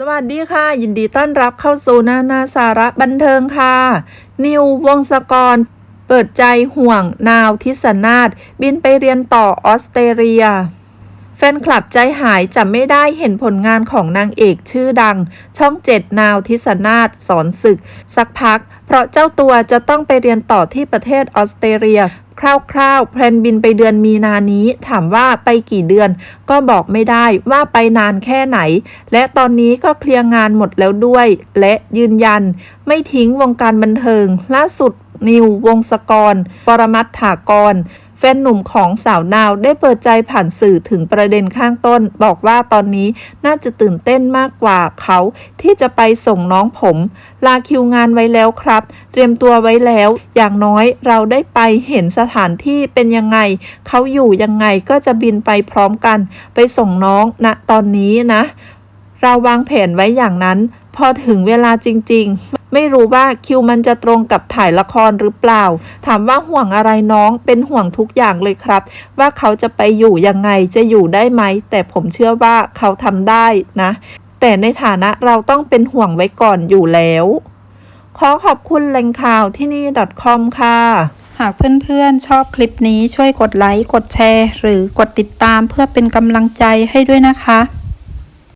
สวัสดีค่ะ ยินดีต้อนรับเข้าสู่นานาสาระบันเทิงค่ะ นิววงศกร เปิดใจห่วงนาวทิศนาฏบินไปเรียนต่อออสเตรเลีย แฟนคลับใจหายจะไม่ได้เห็นผลงานของนางเอกชื่อดัง ช่องเจ็ดนาวทิศนาถสอนศึก สักพัก เพราะเจ้าตัวจะต้องไปเรียนต่อที่ประเทศออสเตรเลียคร่าวๆ แพลนบินไปเดือนมีนานี้ ถามว่าไปกี่เดือน ก็บอกไม่ได้ว่าไปนานแค่ไหน และตอนนี้ก็เคลียร์งานหมดแล้วด้วย และยืนยัน ไม่ทิ้งวงการบันเทิง ล่าสุดนิววงศกร ปรมัตถากร แฟนหนุ่มของสาวนาวได้เปิดใจผ่านสื่อถึงประเด็นข้างต้น บอกว่าตอนนี้น่าจะตื่นเต้นมากกว่าเขาที่จะไปส่งน้องผม ลาคิวงานไว้แล้วครับ เตรียมตัวไว้แล้ว อย่างน้อยเราได้ไปเห็นสถานที่เป็นยังไง เขาอยู่ยังไงก็จะบินไปพร้อมกัน ไปส่งน้องณตอนนี้นะ เราวางแผนไว้อย่างนั้น พอถึงเวลาจริง ๆ ไม่รู้ว่าคิวมันจะตรงกับถ่ายละครหรือเปล่า ถามว่าห่วงอะไรน้องเป็นห่วงทุกอย่างเลยครับ ว่าเขาจะไปอยู่ยังไงจะอยู่ได้ไหม แต่ผมเชื่อว่าเขาทำได้นะ แต่ในฐานะเราต้องเป็นห่วงไว้ก่อนอยู่แล้ว ขอขอบคุณแหล่งข่าวที่นี่ .com ค่ะหากเพื่อนๆ ชอบคลิปนี้ช่วยกดไลค์ กดแชร์ หรือกดติดตามเพื่อเป็นกำลังใจให้ด้วยนะคะ